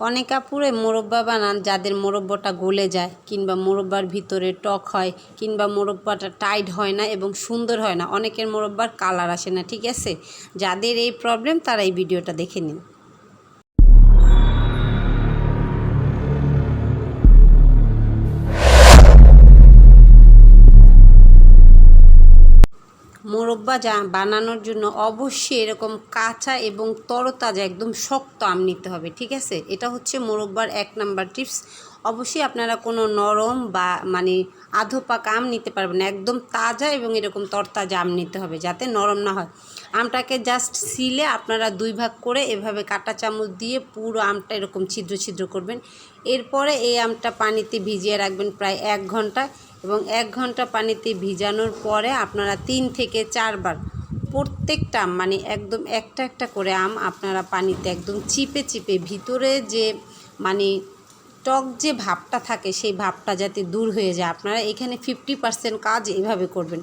অনেক আপুরে মোরব্বা বানান, যাদের মোরব্বাটা গলে যায়, কিংবা মোরব্বার ভিতরে টক হয়, কিংবা মোরব্বাটা টাইট হয় না এবং সুন্দর হয় না, অনেকের মোরব্বার কালার আসে না, ঠিক আছে? যাদের এই প্রবলেম, তারা এই ভিডিওটা দেখে নিন। মোরব্বা যা বানানোর জন্য অবশ্যই এরকম কাঁচা এবং তরতাজা একদম শক্ত আম নিতে হবে, ঠিক আছে? এটা হচ্ছে মোরব্বার এক নাম্বার টিপস। অবশ্যই আপনারা কোনো নরম বা মানে আধো পাকা আম নিতে পারবেন একদম তাজা এবং এরকম তরতাজা আম নিতে হবে যাতে নরম না হয়। আমটাকে জাস্ট সিলে আপনারা দুই ভাগ করে এভাবে কাঁটা চামচ দিয়ে পুরো আমটা এরকম ছিদ্র ছিদ্র করবেন। এরপরে এই আমটা পানিতে ভিজিয়ে রাখবেন প্রায় এক ঘণ্টা। এবং এক ঘণ্টা পানিতে ভিজানোর পরে আপনারা তিন থেকে চারবার প্রত্যেকটা আম মানে একদম একটা একটা করে আম আপনারা পানিতে একদম চিপে চিপে ভিতরে যে মানে টক যে ভাবটা থাকে সেই ভাবটা যাতে দূর হয়ে যায়। আপনারা এখানে ফিফটি পার্সেন্ট কাজ এইভাবে করবেন।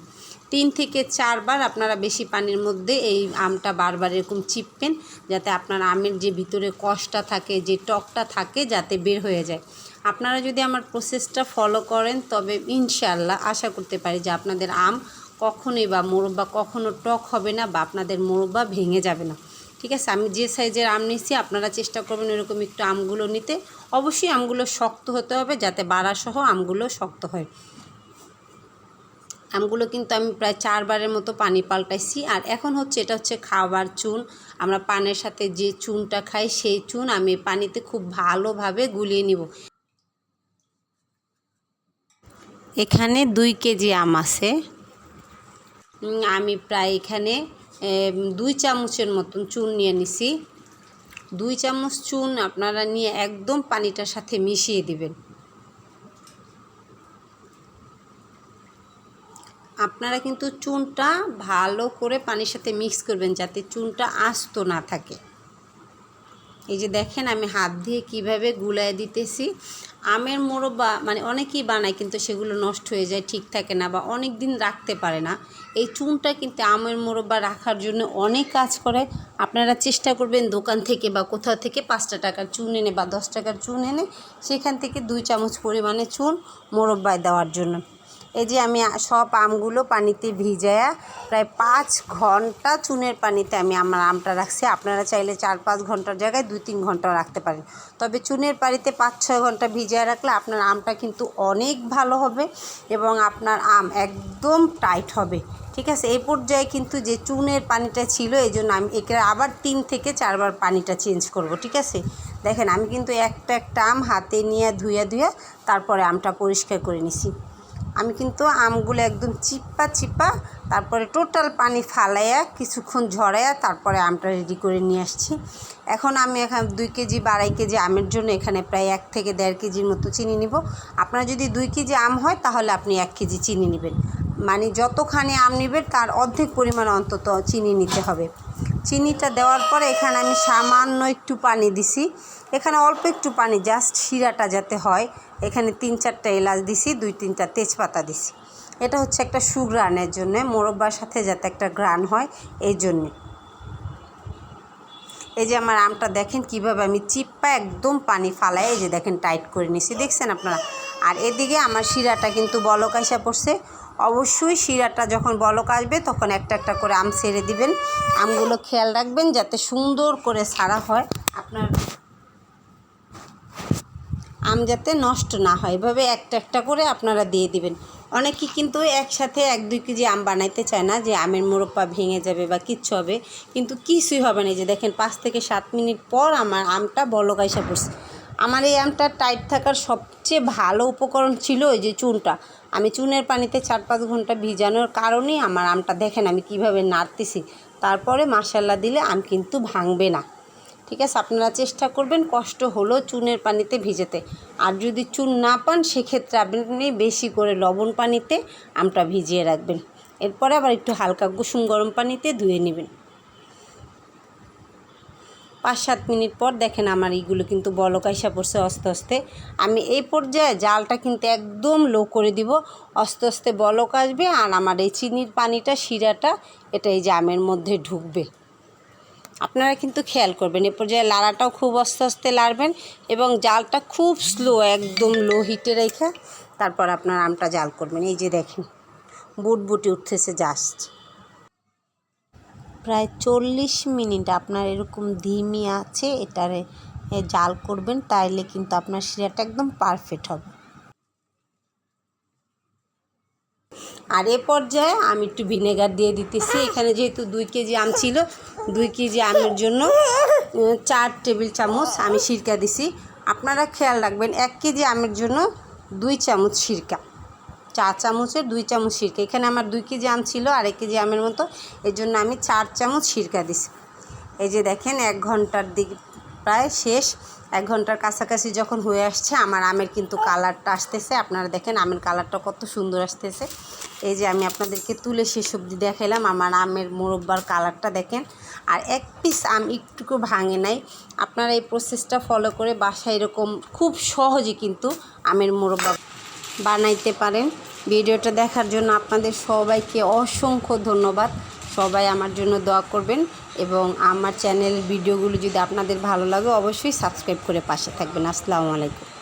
তিন থেকে চারবার আপনারা বেশি পানির মধ্যে এই আমটা বারবার এরকম চিপবেন, যাতে আপনার আমের যে ভিতরে কষটা থাকে, যে টকটা থাকে, যাতে বের হয়ে যায়। আপনারা যদি আমার প্রসেসটা ফলো করেন, তবে ইনশাল্লাহ আশা করতে পারি যে আপনাদের আম কখনোই বা মোরব্বা কখনো টক হবে না বা আপনাদের মোরব্বা ভেঙে যাবে না। ঠিক আছে? আমি যে সাইজের আম নিচ্ছি আপনারা চেষ্টা করবেন এরকম একটু আমগুলো নিতে। অবশ্যই আমগুলো শক্ত হতে হবে যাতে বাড়াসহ আমগুলো শক্ত হয়। আমগুলো কিন্তু আমি প্রায় চারবারের মতো পানি পাল্টাইছি। আর এখন হচ্ছে, এটা হচ্ছে খাবার চুন। আমরা পানের সাথে যে চুনটা খাই, সেই চুন আমি পানিতে খুব ভালোভাবে গুলিয়ে নিব। এখানে দুই কেজি আম আছে। আমি প্রায় এখানে দুই চামচের মতন চুন নিয়ে নিছি। দুই চামচ চুন আপনারা নিয়ে একদম পানিটার সাথে মিশিয়ে দিবেন। আপনারা কিন্তু চুনটা ভালো করে পানির সাথে মিক্স করবেন যাতে চুনটা আস্ত না থাকে। এই যে দেখেন আমি হাত দিয়ে কীভাবে গুলায় দিতেছি। আমের মোরব্বা মানে অনেকেই বানায় কিন্তু সেগুলো নষ্ট হয়ে যায়, ঠিক থাকে না বা অনেক দিন রাখতে পারে না। এই চুনটা কিন্তু আমের মোরব্বা রাখার জন্য অনেক কাজ করে। আপনারা চেষ্টা করবেন দোকান থেকে বা কোথাও থেকে পাঁচটা টাকার চুন এনে বা দশ টাকার চুন এনে সেখান থেকে দুই চামচ পরিমাণে চুন মোরব্বায় দেওয়ার জন্য। এই যে আমি সব আমগুলো পানিতে ভিজায়া প্রায় পাঁচ ঘণ্টা চুনের পানিতে আমি আমার আমটা রাখছি। আপনারা চাইলে চার পাঁচ ঘণ্টার জায়গায় দুই তিন ঘণ্টা রাখতে পারেন। তবে চুনের পানিতে পাঁচ ছয় ঘণ্টা ভিজিয়ে রাখলে আপনার আমটা কিন্তু অনেক ভালো হবে এবং আপনার আম একদম টাইট হবে। ঠিক আছে? এই পর্যায়ে কিন্তু যে চুনের পানিটা ছিল, এই জন্য আমি একে আবার তিন থেকে চারবার পানিটা চেঞ্জ করব। ঠিক আছে? দেখেন, আমি কিন্তু একটা একটা আম হাতে নিয়ে ধুয়ে ধুয়ে তারপরে আমটা পরিষ্কার করে নিছি। আমি কিন্তু আমগুলো একদম চিপ্পা চিপ্পা তারপরে টোটাল পানি ফালাইয়া কিছুক্ষণ ঝরাইয়া তারপরে আমটা রেডি করে নিয়ে আসছি। এখন আমি এখানে দুই কেজি বা আড়াই কেজি আমের জন্য এখানে প্রায় এক থেকে দেড় কেজির মতো চিনি নিব। আপনার যদি দুই কেজি আম হয়, তাহলে আপনি এক কেজি চিনি নেবেন। মানে যতখানি আম নেবেন, তার অর্ধেক পরিমাণ অন্তত চিনি নিতে হবে। চিনিটা দেওয়ার পরে এখানে আমি সামান্য একটু পানি দিছি। এখানে অল্প একটু পানি জাস্ট শিরাটা যাতে হয়। এখানে তিন চারটা এলাচ দিছি, দুই তিনটা তেজপাতা দিছি। এটা হচ্ছে একটা সুগ্রানের জন্য, মোরব্বার সাথে যাতে একটা গ্রান হয়, এই জন্যে। এই যে আমার আমটা দেখেন কীভাবে আমি চিপ্পা একদম পানি ফালাই এই যে দেখেন টাইট করে নিছি, দেখছেন আপনারা? আর এদিকে আমার শিরাটা কিন্তু বলক আইসা পড়ছে। অবশ্যই শিরাটা যখন বলক আসবে, তখন একটা একটা করে আম ছেড়ে দিবেন। আমগুলো খেয়াল রাখবেন, যাতে সুন্দর করে সারা হয়। আপনার আম যাতে নষ্ট না হয়। এভাবে একটা একটা করে আপনারা দিয়ে দিবেন। অনেকে কিন্তু একসাথে এক দুই কেজি আম বানাইতে চায় না যে আমের মোরব্বা ভেঙে যাবে বা কিচ্ছু হবে। কিন্তু কিছুই হবে না। যে দেখেন, পাঁচ থেকে সাত মিনিট পর আমার আমটা বলক আইসা পড়ছে। আমার এই আমটা টাইট থাকার সবচেয়ে ভালো উপকরণ ছিল ওই যে চুনটা। আমি চুনের পানিতে চার পাঁচ ঘণ্টা ভিজানোর কারণেই আমার আমটা দেখেন আমি কীভাবে নাড়তেছি। তারপরে মাসাল্লা দিলে আম কিন্তু ভাঙবে না। ঠিক আছে? আপনারা চেষ্টা করবেন কষ্ট হলো চুনের পানিতে ভিজেতে। আর যদি চুন না পান, সেক্ষেত্রে আপনি বেশি করে লবণ পানিতে আমটা ভিজিয়ে রাখবেন। এরপরে আবার একটু হালকা কুসুম গরম পানিতে ধুয়ে নেবেন। পাঁচ সাত মিনিট পর দেখেন আমার এইগুলো কিন্তু বলক আইসা পড়ছে আস্তে আস্তে আমি এই পর্যায়ে জালটা কিন্তু একদম লো করে দিব। আস্তে আস্তে বলক আসবে আর আমার এই চিনির পানিটা, শিরাটা, এটা এই জামের মধ্যে ঢুকবে। আপনারা কিন্তু খেয়াল করবেন, এ পর্যায়ে লাড়াটাও খুব আস্তে আস্তে লাড়বেন এবং জালটা খুব স্লো একদম লো হিটে রেখে তারপর আপনার আমটা জাল করবেন। এই যে দেখেন, বুটবুটি উঠতেছে জাস্ট প্রায় চল্লিশ মিনিট আপনার এরকম ধিমি আছে, এটারে জাল করবেন, তাইলে কিন্তু আপনার শিরাটা একদম পারফেক্ট হবে। আর এ পর্যায়ে আমি একটু ভিনেগার দিয়ে দিতেছি। এখানে যেহেতু দুই কেজি আম ছিল, দুই কেজি আমের জন্য চার টেবিল চামচ আমি সিরকা দিছি। আপনারা খেয়াল রাখবেন, এক কেজি আমের জন্য দুই চামচ সিরকা। চা চামচের দুই চামচ সিরকা। এখানে আমার দুই কেজি আম ছিল আর এক কেজি আমের মতো। এর জন্য আমি চার চামচ সিরকা দিছি। এই যে দেখেন, এক ঘণ্টার দিক প্রায় শেষ। এক ঘণ্টার কাছাকাছি যখন হয়ে আসছে, আমার আমের কিন্তু কালারটা আসতেছে। আপনারা দেখেন আমের কালারটা কত সুন্দর আসতেছে। এই যে আমি আপনাদেরকে তুলে শেষ অবধি দেখাইলাম, আমার আমের মোরব্বার কালারটা দেখেন। আর এক পিস আম একটুকু ভাঙে নাই। আপনারা এই প্রসেসটা ফলো করে বাসায় এরকম খুব সহজে কিন্তু আমের মোরব্বা বানাইতে পারেন। ভিডিওটা দেখার জন্য আপনাদের সবাইকে অসংখ্য ধন্যবাদ। সবাই আমার জন্য দোয়া করবেন এবং আমার চ্যানেল ভিডিওগুলো যদি আপনাদের ভালো লাগে, অবশ্যই সাবস্ক্রাইব করে পাশে থাকবেন। আসসালামু আলাইকুম।